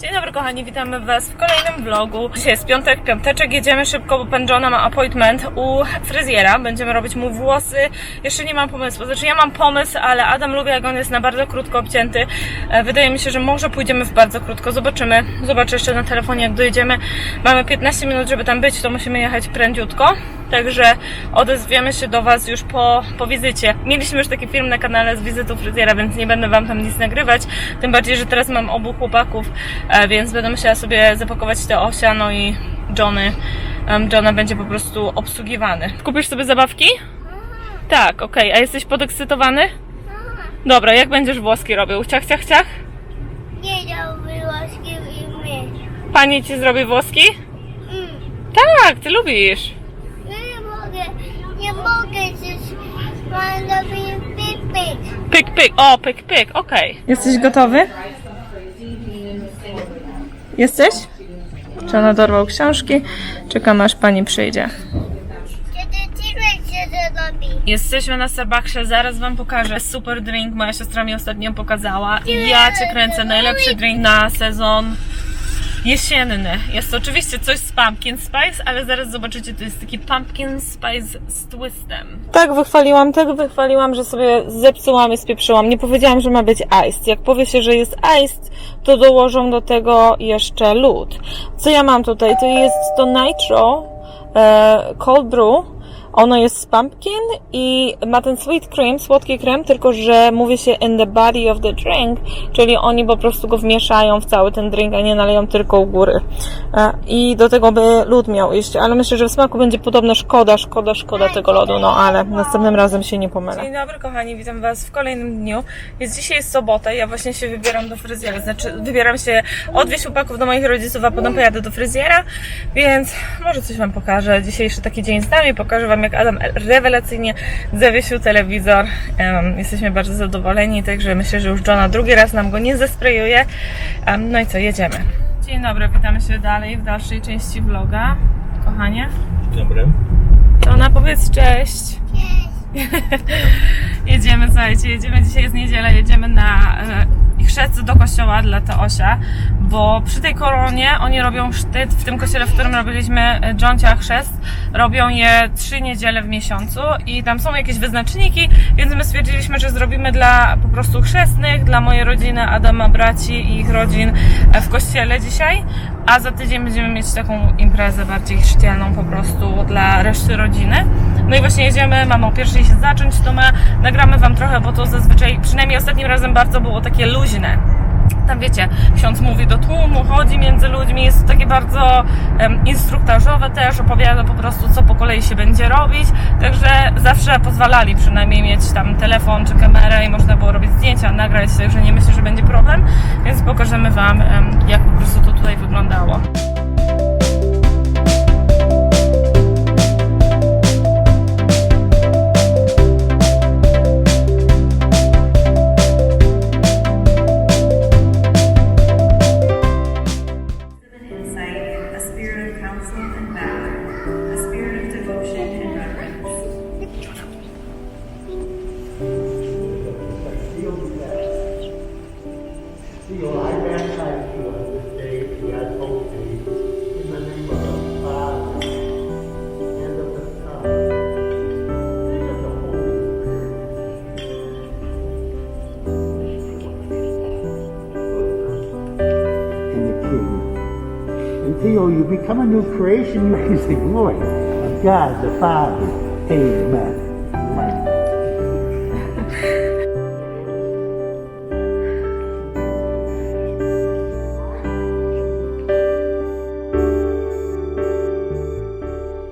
Dzień dobry kochani, witamy Was w kolejnym vlogu. Dzisiaj jest piątek, piąteczek, jedziemy szybko, bo pan Johna ma appointment u fryzjera. Będziemy robić mu włosy. Jeszcze nie mam pomysłu, znaczy ja mam pomysł, ale Adam lubi jak on jest na bardzo krótko obcięty. E, Wydaje mi się, że może pójdziemy w bardzo krótko, zobaczymy. Zobaczę jeszcze na telefonie jak dojedziemy. Mamy 15 minut, żeby tam być, to musimy jechać prędziutko. Także odezwiemy się do Was już po, po wizycie. Mieliśmy już taki film na kanale z wizytą fryzjera, więc nie będę Wam tam nic nagrywać. Tym bardziej, że teraz mam obu chłopaków, e, więc będę musiała sobie zapakować te osia, no i Johnny. Johna będzie po prostu obsługiwany. Kupisz sobie zabawki? Tak, okej. A jesteś podekscytowany? Dobra, jak będziesz włoski robił? Ciach, ciach, ciach? Nie robiłaś mnie. Pani ci zrobi włoski? Mm. Tak, ty lubisz. Ja nie mogę, nie mogę coś. Mam. Pyk, pyk, o, pyk, pyk, okej. Jesteś gotowy? Jesteś? Czy ona dorwał książki? Czekam aż pani przyjdzie. Kiedy ci się zrobi? Jesteśmy na Starbucksie, zaraz wam pokażę super drink, moja siostra mi ostatnio pokazała i ja cię kręcę, najlepszy drink na sezon jesienny. Jest to oczywiście coś z pumpkin spice, ale zaraz zobaczycie, to jest taki pumpkin spice z twistem. Tak wychwaliłam, tak wychwaliłam, że sobie zepsułam i spieprzyłam. Nie powiedziałam, że ma być iced. Jak powie się, że jest iced, to dołożą do tego jeszcze lód. Co ja mam tutaj? To jest to nitro e, cold brew. Ono jest z pumpkin i ma ten sweet cream, słodki krem, tylko że mówi się in the body of the drink, czyli oni po prostu go wmieszają w cały ten drink, a nie naleją tylko u góry. I do tego by lód miał iść, ale myślę, że w smaku będzie podobno szkoda, szkoda, szkoda tego lodu, no ale następnym razem się nie pomylę. Dzień dobry kochani, witam Was w kolejnym dniu. Jest dzisiaj jest sobota, ja właśnie się wybieram do fryzjera, znaczy wybieram się odwieźć chłopaków do moich rodziców, a potem pojadę do fryzjera, więc może coś Wam pokażę. Dzisiejszy taki dzień z nami, pokażę Wam jak Adam rewelacyjnie zawiesił telewizor. Em, jesteśmy bardzo zadowoleni, także myślę, że już Johna drugi raz nam go nie zesprejuje. Em, no i co, jedziemy. Dzień dobry, witamy się dalej w dalszej części vloga. Kochanie, Dobry. to ona powiedz cześć. jedziemy, słuchajcie, jedziemy, dzisiaj jest niedziela, jedziemy na e, chrzest do kościoła dla Teosia, bo przy tej koronie oni robią sztyt, w tym kościele, w którym robiliśmy e, Johncia chrzest, robią je trzy niedziele w miesiącu i tam są jakieś wyznaczniki, więc my stwierdziliśmy, że zrobimy dla po prostu chrzestnych, dla mojej rodziny, Adama, braci i ich rodzin e, w kościele dzisiaj, a za tydzień będziemy mieć taką imprezę bardziej chrzcielną po prostu dla reszty rodziny. No i właśnie jedziemy, mamy o pierwszej się zacząć, to my nagramy Wam trochę, bo to zazwyczaj, przynajmniej ostatnim razem bardzo było takie luźne. Tam wiecie, ksiądz mówi do tłumu, chodzi między ludźmi, jest takie bardzo em, instruktażowe też, opowiada po prostu co po kolei się będzie robić, także zawsze pozwalali przynajmniej mieć tam telefon czy kamerę i można było robić zdjęcia, nagrać, także nie myślę, że będzie problem, więc pokażemy Wam em, jak po prostu to tutaj wyglądało. And Theo, you become a new creation, you praise glory of God the Father. Amen.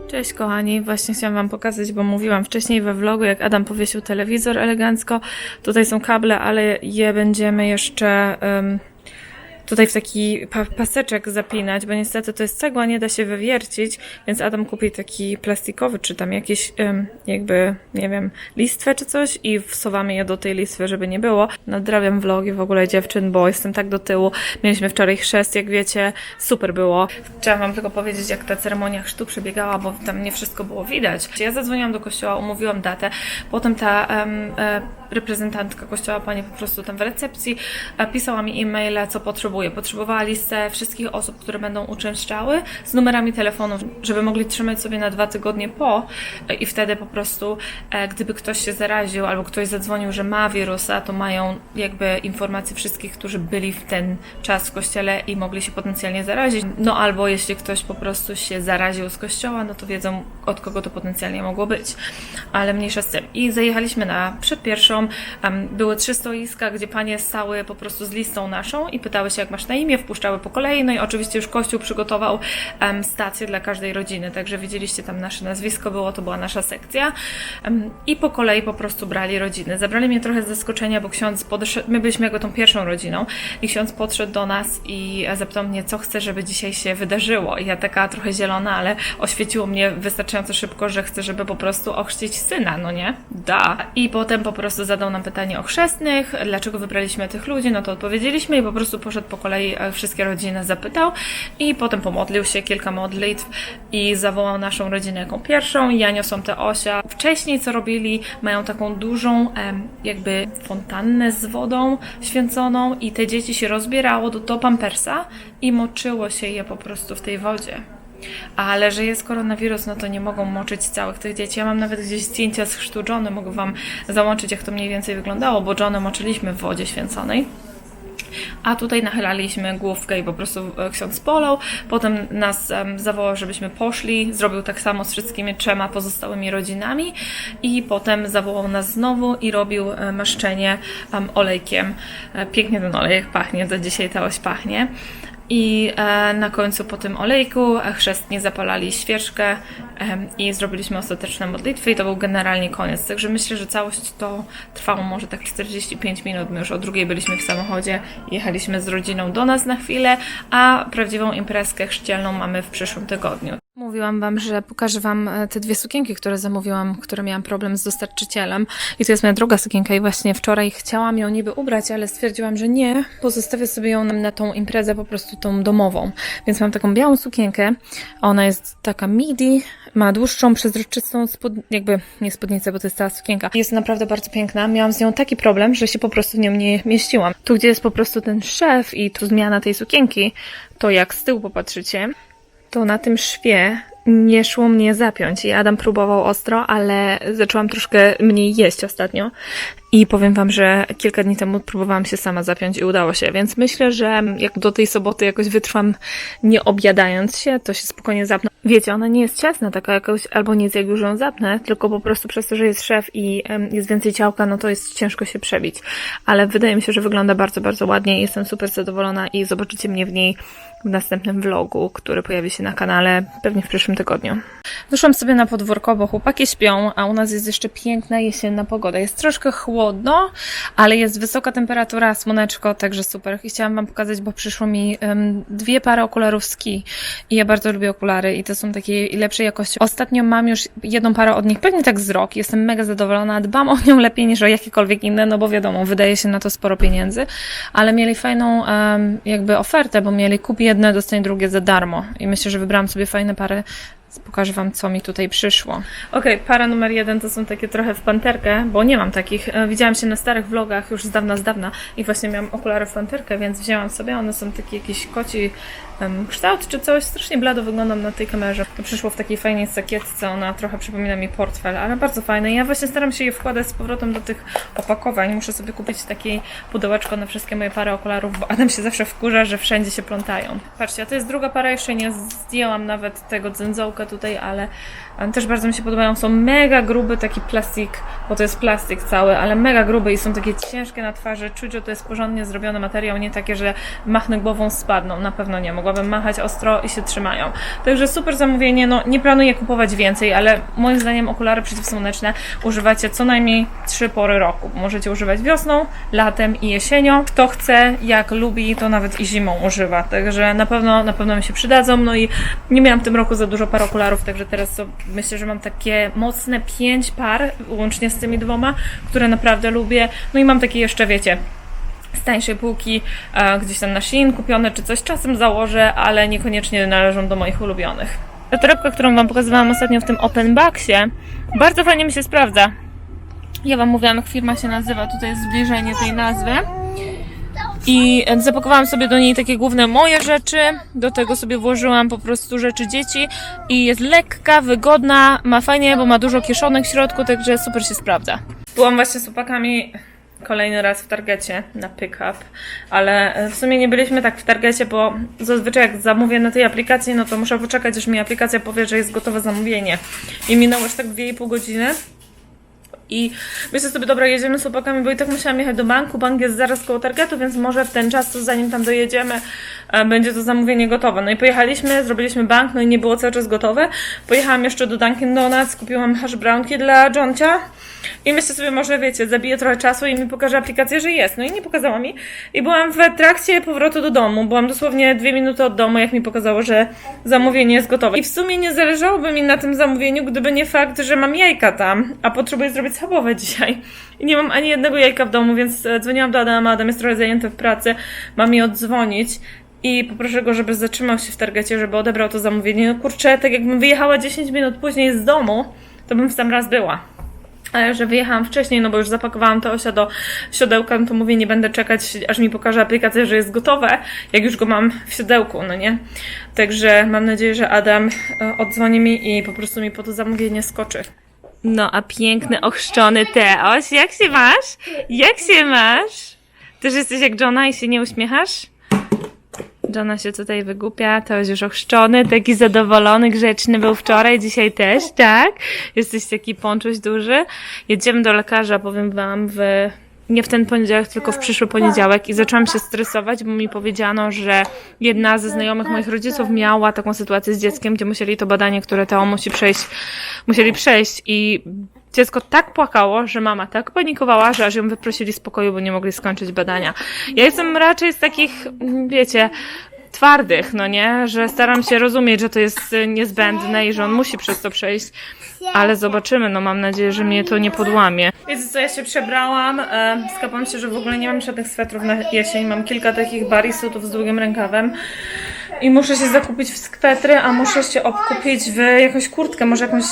Cześć kochani, właśnie chciałam Wam pokazać, bo mówiłam wcześniej we vlogu, jak Adam powiesił telewizor elegancko. Tutaj są kable, ale je będziemy jeszcze em, tutaj w taki pa paseczek zapinać, bo niestety to jest cegła, nie da się wywiercić, więc Adam kupi taki plastikowy, czy tam jakieś jakby, nie wiem, listwę czy coś i wsuwamy je do tej listwy, żeby nie było. Nadrabiam vlogi w ogóle dziewczyn, bo jestem tak do tyłu. Mieliśmy wczoraj chrzest, jak wiecie, super było. Chciałam Wam tylko powiedzieć, jak ta ceremonia chrztu przebiegała, bo tam nie wszystko było widać. Ja zadzwoniłam do kościoła, umówiłam datę, potem ta e, reprezentantka kościoła, pani po prostu tam w recepcji e, pisała mi e-maile, co potrzebuje potrzebuje. Potrzebowała listę wszystkich osób, które będą uczęszczały z numerami telefonów, żeby mogli trzymać sobie na dwa tygodnie po i wtedy po prostu, e, gdyby ktoś się zaraził albo ktoś zadzwonił, że ma wirusa, to mają jakby informacje wszystkich, którzy byli w ten czas w kościele i mogli się potencjalnie zarazić. No albo jeśli ktoś po prostu się zaraził z kościoła, no to wiedzą od kogo to potencjalnie mogło być. Ale mniejsza z tym. I zajechaliśmy na przed pierwszą. były trzy stoiska, gdzie panie stały po prostu z listą naszą i pytały się, jak masz na imię, wpuszczały po kolei. No i oczywiście już Kościół przygotował em, stację dla każdej rodziny, także widzieliście tam nasze nazwisko było, to była nasza sekcja. Em, I po kolei po prostu brali rodziny. Zabrali mnie trochę z zaskoczenia, bo ksiądz podszedł, my byliśmy jako tą pierwszą rodziną i ksiądz podszedł do nas i zapytał mnie, co chce, żeby dzisiaj się wydarzyło. I ja taka trochę zielona, ale oświeciło mnie wystarczająco szybko, że chcę, żeby po prostu ochrzcić syna, no nie? Da. I potem po prostu zadał nam pytanie o chrzestnych, dlaczego wybraliśmy tych ludzi, no to odpowiedzieliśmy i po prostu poszedł po kolei e, wszystkie rodziny zapytał i potem pomodlił się kilka modlitw i zawołał naszą rodzinę jako pierwszą. Ja niosłam te osia. Wcześniej co robili, mają taką dużą jakby fontannę z wodą święconą i te dzieci się rozbierało do, do pampersa i moczyło się je po prostu w tej wodzie. Ale że jest koronawirus, no to nie mogą moczyć całych tych dzieci. Ja mam nawet gdzieś zdjęcia z chrztu Johnny, mogę Wam załączyć, jak to mniej więcej wyglądało, bo Johnny moczyliśmy w wodzie święconej. A tutaj nachylaliśmy główkę i po prostu e, ksiądz polał. Potem nas em, zawołał, żebyśmy poszli. Zrobił tak samo z wszystkimi trzema pozostałymi rodzinami. I potem zawołał nas znowu i robił e, maszczenie em, olejkiem. E, Pięknie ten olejek pachnie, do dzisiaj ta oś pachnie. I e, na końcu po tym olejku e, chrzestni zapalali świeczkę i zrobiliśmy ostateczne modlitwy i to był generalnie koniec. Także myślę, że całość to trwało może tak 45 minut. My już o drugiej byliśmy w samochodzie, jechaliśmy z rodziną do nas na chwilę, a prawdziwą imprezkę chrzcielną mamy w przyszłym tygodniu. Mówiłam Wam, że pokażę Wam e, te dwie sukienki, które zamówiłam, które miałam problem z dostarczycielem. I to jest moja druga sukienka i właśnie wczoraj chciałam ją niby ubrać, ale stwierdziłam, że nie. Pozostawię sobie ją na tą imprezę po prostu tą domową. Więc mam taką białą sukienkę. Ona jest taka midi, ma dłuższą, przezroczystą spód... jakby nie spódnicę, bo to jest cała sukienka. Jest naprawdę bardzo piękna. Miałam z nią taki problem, że się po prostu w nią nie mieściłam. Tu, gdzie jest po prostu ten szef i tu zmiana tej sukienki, to jak z tyłu popatrzycie, to na tym szwie nie szło mnie zapiąć. I Adam próbował ostro, ale zaczęłam troszkę mniej jeść ostatnio. I powiem Wam, że kilka dni temu próbowałam się sama zapiąć i udało się, więc myślę, że jak do tej soboty jakoś wytrwam nie objadając się, to się spokojnie zapnę. Wiecie, ona nie jest ciasna taka jakoś, albo nie jak już ją zapnę, tylko po prostu przez to, że jest szef i jest więcej ciałka, no to jest ciężko się przebić. Ale wydaje mi się, że wygląda bardzo, bardzo ładnie jestem super zadowolona i zobaczycie mnie w niej w następnym vlogu, który pojawi się na kanale pewnie w przyszłym tygodniu. Wyszłam sobie na podwórko, bo chłopaki śpią, a u nas jest jeszcze piękna jesienna pogoda. Jest troszkę chłodno, ale jest wysoka temperatura, słoneczko, także super. I chciałam Wam pokazać, bo przyszło mi em, dwie pary okularów ski i ja bardzo lubię okulary i to są takiej lepszej jakości. Ostatnio mam już jedną parę od nich, pewnie tak z rok. Jestem mega zadowolona, dbam o nią lepiej niż o jakiekolwiek inne, no bo wiadomo, wydaje się na to sporo pieniędzy, ale mieli fajną em, jakby ofertę, bo mieli kup jedne, dostań drugie za darmo i myślę, że wybrałam sobie fajne pary Pokażę Wam, co mi tutaj przyszło. Okej, para numer jeden to są takie trochę w panterkę, bo nie mam takich. E, Widziałam się na starych vlogach już z dawna, z dawna i właśnie miałam okulary w panterkę, więc wzięłam sobie. One są taki jakiś koci kształt, czy coś. Strasznie blado wyglądam na tej kamerze. To przyszło w takiej fajnej sakietce, ona trochę przypomina mi portfel, ale bardzo fajne. Ja właśnie staram się je wkładać z powrotem do tych opakowań. Muszę sobie kupić takie pudełeczko na wszystkie moje pary okularów, bo Adam się zawsze wkurza, że wszędzie się plątają. Patrzcie, a to jest druga para, jeszcze nie zdjęłam nawet tego dzędzołka tutaj, ale też bardzo mi się podobają. Są mega gruby taki plastik, bo to jest plastik cały, ale mega gruby i są takie ciężkie na twarzy. Czuć, że to jest porządnie zrobiony materiał, nie takie, że machnę głową spadną. Na pewno nie. Mogłabym machać ostro i się trzymają. Także super zamówienie. No, nie planuję kupować więcej, ale moim zdaniem okulary przeciwsłoneczne używacie co najmniej trzy pory roku. Możecie używać wiosną, latem i jesienią. Kto chce, jak lubi, to nawet i zimą używa. Także na pewno, na pewno mi się przydadzą. No i nie miałam w tym roku za dużo par okularów, także teraz myślę, że mam takie mocne pięć par, łącznie z tymi dwoma, które naprawdę lubię. No i mam takie jeszcze, wiecie, z tańszej półki, e, gdzieś tam na Shein kupione czy coś czasem założę, ale niekoniecznie należą do moich ulubionych. Ta torebka, którą Wam pokazywałam ostatnio w tym Open Boxie, bardzo fajnie mi się sprawdza. Ja Wam mówiłam, jak firma się nazywa, tutaj jest zbliżenie tej nazwy. I zapakowałam sobie do niej takie główne moje rzeczy. Do tego sobie włożyłam po prostu rzeczy dzieci. I jest lekka, wygodna, ma fajnie, bo ma dużo kieszonek w środku, także super się sprawdza. Byłam właśnie z chłopakami kolejny raz w Targecie na pick-up, ale e, w sumie nie byliśmy tak w Targecie, bo zazwyczaj jak zamówię na tej aplikacji, no to muszę poczekać, aż mi aplikacja powie, że jest gotowe zamówienie. I minęło już tak 2,5 godziny. I myślę sobie, dobra, jedziemy z chłopakami, bo i tak musiałam jechać do banku. Bank jest zaraz koło targetu, więc może w ten czas, zanim tam dojedziemy, będzie to zamówienie gotowe. No i pojechaliśmy, zrobiliśmy bank, no i nie było cały czas gotowe. Pojechałam jeszcze do Dunkin' Donuts, kupiłam hash brownki dla Johncia. I myślę sobie, może wiecie, zabiję trochę czasu i mi pokaże aplikację, że jest. No i nie pokazała mi. I byłam w trakcie powrotu do domu. Byłam dosłownie dwie minuty od domu, jak mi pokazało, że zamówienie jest gotowe. I w sumie nie zależałoby mi na tym zamówieniu, gdyby nie fakt, że mam jajka tam, a potrzebuję zrobić schabowe dzisiaj. I nie mam ani jednego jajka w domu, więc e, dzwoniłam do Adama. Adam jest trochę zajęty w pracy. Mam mi oddzwonić. I poproszę go, żeby zatrzymał się w targecie, żeby odebrał to zamówienie. No kurczę, tak jakbym wyjechała 10 minut później z domu, to bym w sam raz była. Ale że wyjechałam wcześniej, no bo już zapakowałam to osia do siodełka, no to mówię, nie będę czekać, aż mi pokaże aplikacja, że jest gotowe, jak już go mam w siodełku, no nie? Także mam nadzieję, że Adam e, odzwoni mi i po prostu mi po to zamówienie skoczy. No, a piękny, ochrzczony Teoś, jak się masz? Jak się masz? Też jesteś jak Johna i się nie uśmiechasz? Johna się tutaj wygłupia, to jest już ochrzczony, taki zadowolony, grzeczny był wczoraj, dzisiaj też, tak? Jesteś taki ponczuś duży. Jedziemy do lekarza, powiem wam, w nie w ten poniedziałek, tylko w przyszły poniedziałek i zaczęłam się stresować, bo mi powiedziano, że jedna ze znajomych moich rodziców miała taką sytuację z dzieckiem, gdzie musieli to badanie, które Teo musi przejść, musieli przejść i dziecko tak płakało, że mama tak panikowała, że aż ją wyprosili z pokoju, bo nie mogli skończyć badania. Ja jestem raczej z takich, mm, wiecie, twardych, no nie? Że staram się rozumieć, że to jest y, niezbędne i że on musi przez to przejść. Ale zobaczymy, no mam nadzieję, że mnie to nie podłamie. Wiecie co, ja się przebrałam, e, się, że w ogóle nie mam żadnych swetrów na jesień. Mam kilka takich bodysuitów z długim rękawem. I muszę się zakupić w swetry, a muszę się obkupić w jakąś kurtkę, może jakąś...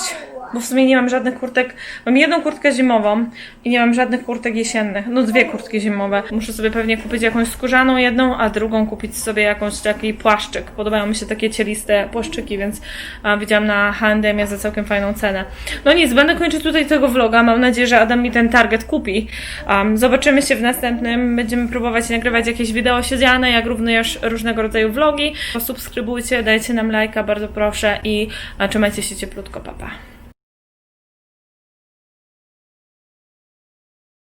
Bo w sumie nie mam żadnych kurtek. Mam jedną kurtkę zimową i nie mam żadnych kurtek jesiennych. No dwie kurtki zimowe. Muszę sobie pewnie kupić jakąś skórzaną jedną, a drugą kupić sobie jakąś taki płaszczyk. Podobają mi się takie cieliste płaszczyki, więc a, widziałam na H&M za całkiem fajną cenę. No nic, będę kończyć tutaj tego vloga. Mam nadzieję, że Adam mi ten target kupi. Um, zobaczymy się w następnym. Będziemy próbować nagrywać jakieś wideo siedziane, jak również różnego rodzaju vlogi. Subskrybujcie, dajcie nam lajka, bardzo proszę i trzymajcie się cieplutko, papa. Pa.